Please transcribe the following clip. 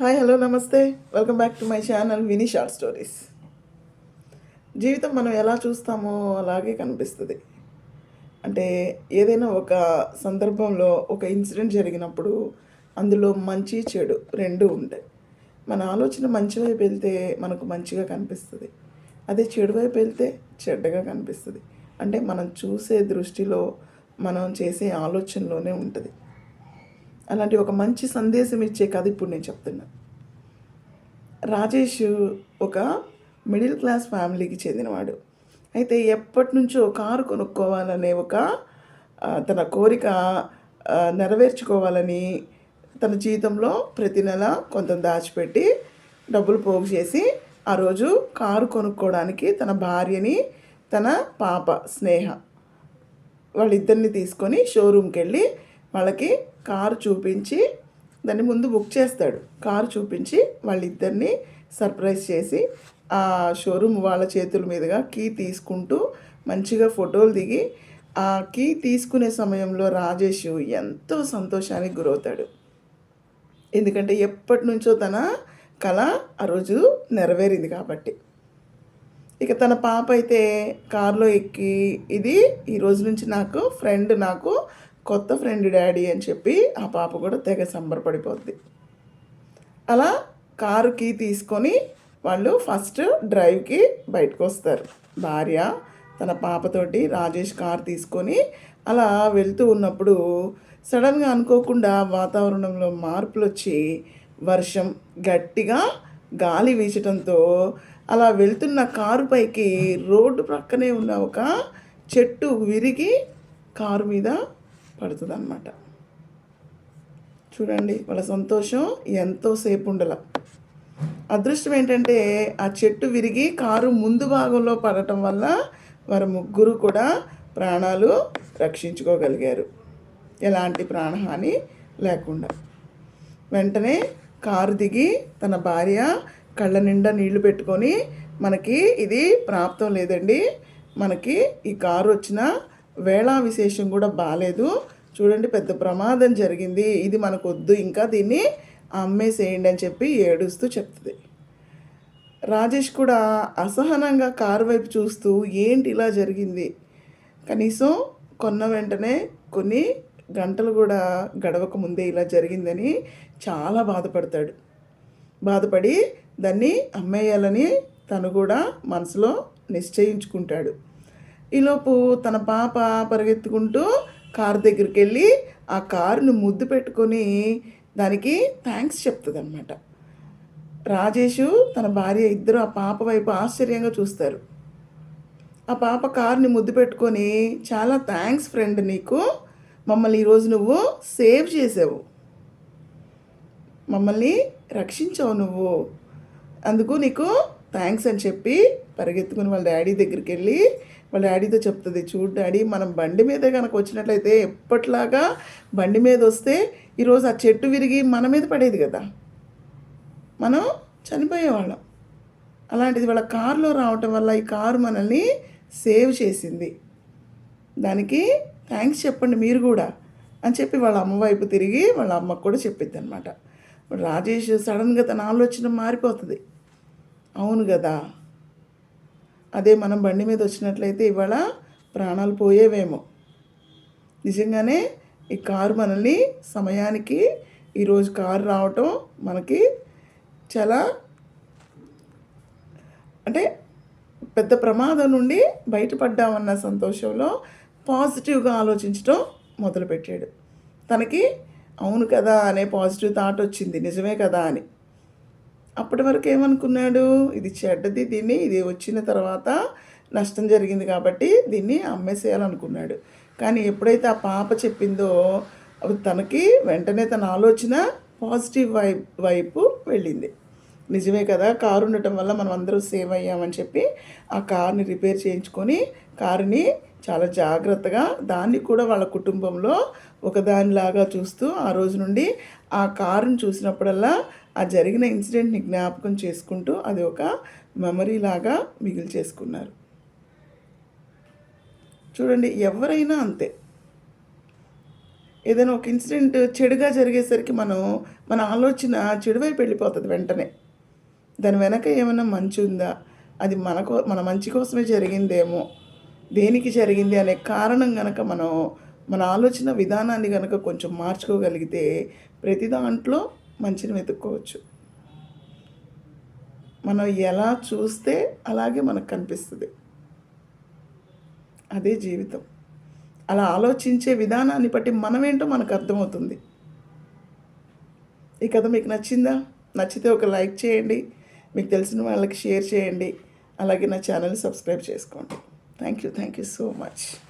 Hi hello నమస్తే. Welcome back to my channel Vini short stories జీవితం మనం ఎలా చూస్తామో అలాగే కనిపిస్తుంది. అంటే ఏదైనా ఒక సందర్భంలో ఒక ఇన్సిడెంట్ జరిగినప్పుడు అందులో మంచి చెడు రెండు ఉంటాయి. మన ఆలోచన మంచి వైపు వెళ్తే మనకు మంచిగా కనిపిస్తుంది. అదే చెడు వైపు వెళ్తే చెడ్డగా కనిపిస్తుంది. అంటే మనం చూసే దృష్టిలో మనం చేసే ఆలోచనలోనే ఉంటుంది. అలాంటి ఒక మంచి సందేశం ఇచ్చే కథ ఇప్పుడు నేను చెప్తున్నా. రాజేష్ ఒక మిడిల్ క్లాస్ ఫ్యామిలీకి చెందినవాడు. అయితే ఎప్పటి నుంచో కారు కొనుక్కోవాలనే ఒక తన కోరిక నెరవేర్చుకోవాలని తన జీవితంలో ప్రతి నెల కొంత దాచిపెట్టి డబ్బులు పోగు చేసి ఆ రోజు కారు కొనుక్కోవడానికి తన భార్యని తన పాప స్నేహ వాళ్ళిద్దరిని తీసుకొని షోరూమ్కి వెళ్ళి వాళ్ళకి కారు చూపించి దాన్ని ముందు బుక్ చేస్తాడు. కారు చూపించి వాళ్ళిద్దరిని సర్ప్రైజ్ చేసి ఆ షోరూమ్ వాళ్ళ చేతుల మీదుగా కీ తీసుకుంటూ మంచిగా ఫోటోలు దిగి ఆ కీ తీసుకునే సమయంలో రాజేష్ ఎంతో సంతోషానికి గురవుతాడు. ఎందుకంటే ఎప్పటి నుంచో తన కళ ఆ రోజు నెరవేరింది కాబట్టి. ఇక తన పాప అయితే కారులో ఎక్కి ఇది ఈ రోజు నుంచి నాకు ఫ్రెండ్ నాకు కొత్త ఫ్రెండ్ డాడీ అని చెప్పి ఆ పాప కూడా తెగ సంబరపడిపోద్ది. అలా కారుకి తీసుకొని వాళ్ళు ఫస్ట్ డ్రైవ్కి బయటకు వస్తారు భార్య తన పాపతోటి రాజేష్ కార్ తీసుకొని అలా వెళ్తూ ఉన్నప్పుడు సడన్గా అనుకోకుండా వాతావరణంలో మార్పులు వచ్చి వర్షం గట్టిగా గాలి వీచడంతో అలా వెళ్తున్న కారు పైకి రోడ్డు ప్రక్కనే ఉన్న ఒక చెట్టు విరిగి కారు మీద పడుతుంది చూడండి వాళ్ళ సంతోషం ఎంతోసేపు ఉండాల అదృష్టం ఏంటంటే ఆ చెట్టు విరిగి కారు ముందు భాగంలో పడటం వల్ల వారు ముగ్గురు కూడా ప్రాణాలు రక్షించుకోగలిగారు. ఎలాంటి ప్రాణహాని లేకుండా. వెంటనే కారు దిగి తన భార్య కళ్ళ నిండా నీళ్ళు పెట్టుకొని మనకి ఇది ప్రాప్తం లేదండి. మనకి ఈ కారు వచ్చిన వేళా విశేషం కూడా బాగాలేదు చూడండి పెద్ద ప్రమాదం జరిగింది. ఇది మనకు వద్దు ఇంకా దీన్ని అమ్మేసేయండి అని చెప్పి ఏడుస్తూ చెప్తుంది. రాజేష్ కూడా అసహనంగా కారు వైపు చూస్తూ ఏంటి ఇలా జరిగింది? కనీసం కొన్న వెంటనే కొన్ని గంటలు కూడా గడవక ముందే ఇలా జరిగిందని చాలా బాధపడతాడు. బాధపడి దాన్ని అమ్మేయాలని తను కూడా మనసులో నిశ్చయించుకుంటాడు. ఈలోపు తన పాప పరిగెత్తుకుంటూ కారు దగ్గరికి వెళ్ళి ఆ కారును ముద్దు పెట్టుకొని దానికి థ్యాంక్స్ చెప్తుంది అనమాట రాజేషు తన భార్య ఇద్దరు ఆ పాప వైపు ఆశ్చర్యంగా చూస్తారు. ఆ పాప కారుని ముద్దు పెట్టుకొని చాలా థ్యాంక్స్ ఫ్రెండ్ నీకు. మమ్మల్ని ఈరోజు నువ్వు సేవ్ చేసావు. మమ్మల్ని రక్షించావు నువ్వు. అందుకు నీకు థ్యాంక్స్ అని చెప్పి పరిగెత్తుకుని వాళ్ళ డాడీ దగ్గరికి వెళ్ళి వాళ్ళ డాడీతో చెప్తుంది చూడు డాడీ మనం బండి మీదే కనుక వచ్చినట్లయితే ఎప్పట్లాగా బండి మీద వస్తే ఈరోజు ఆ చెట్టు విరిగి మన మీద పడేది కదా. మనం చనిపోయేవాళ్ళం. అలాంటిది వాళ్ళ కారులో రావటం వల్ల ఈ కారు మనల్ని సేవ్ చేసింది. దానికి థ్యాంక్స్ చెప్పండి మీరు కూడా అని చెప్పి వాళ్ళ అమ్మ వైపు తిరిగి వాళ్ళ అమ్మకు కూడా చెప్పిద్ది అనమాట రాజేష్ సడన్గా తన ఆలోచన మారిపోతుంది. అవును కదా అదే మనం బండి మీద వచ్చినట్లయితే ఇవాళ ప్రాణాలు పోయేవేమో. నిజంగానే ఈ కారు మనల్ని సమయానికి ఈరోజు కారు రావటం మనకి చాలా అంటే పెద్ద ప్రమాదం నుండి బయటపడ్డామన్న సంతోషంలో పాజిటివ్గా ఆలోచించడం మొదలుపెట్టాడు. తనకి అవును కదా అనే పాజిటివ్ థాట్ వచ్చింది. నిజమే కదా అని. అప్పటి వరకు ఏమనుకున్నాడు? ఇది చెడ్డది దీన్ని ఇది వచ్చిన తర్వాత నష్టం జరిగింది కాబట్టి దీన్ని అమ్మేసేయాలనుకున్నాడు. కానీ ఎప్పుడైతే ఆ పాప చెప్పిందో అప్పుడు తనకి వెంటనే తన ఆలోచన పాజిటివ్ వై వైపు వెళ్ళింది. నిజమే కదా కారు ఉండటం వల్ల మనం అందరూ సేవ్ అయ్యామని చెప్పి ఆ కార్ని రిపేర్ చేయించుకొని కారుని చాలా జాగ్రత్తగా దాన్ని కూడా వాళ్ళ కుటుంబంలో ఒకదానిలాగా చూస్తూ ఆ రోజు నుండి ఆ కారుని చూసినప్పుడల్లా ఆ జరిగిన ఇన్సిడెంట్ని జ్ఞాపకం చేసుకుంటూ అది ఒక మెమరీ లాగా మిగిలి చేసుకున్నారు. చూడండి ఎవరైనా అంతే. ఏదైనా ఒక ఇన్సిడెంట్ చెడుగా జరిగేసరికి మనం మన ఆలోచన చెడువైపు వెళ్ళిపోతుంది వెంటనే. దాని వెనక ఏమైనా మంచి ఉందా? అది మన కో మన మంచి కోసమే జరిగిందేమో? దేనికి జరిగింది అనే కారణం గనక మనం మన ఆలోచన విధానాన్ని కనుక కొంచెం మార్చుకోగలిగితే ప్రతి దాంట్లో మంచిని వెతుక్కోవచ్చు. మనం ఎలా చూస్తే అలాగే మనకు కనిపిస్తుంది. అదే జీవితం. అలా ఆలోచించే విధానాన్ని బట్టి మనమేంటో మనకు అర్థమవుతుంది. ఈ కథ మీకు నచ్చిందా? నచ్చితే ఒక లైక్ చేయండి. మీకు తెలిసిన వాళ్ళకి షేర్ చేయండి. అలాగే నా ఛానల్ సబ్స్క్రైబ్ చేసుకోండి. Thank you. Thank you so much.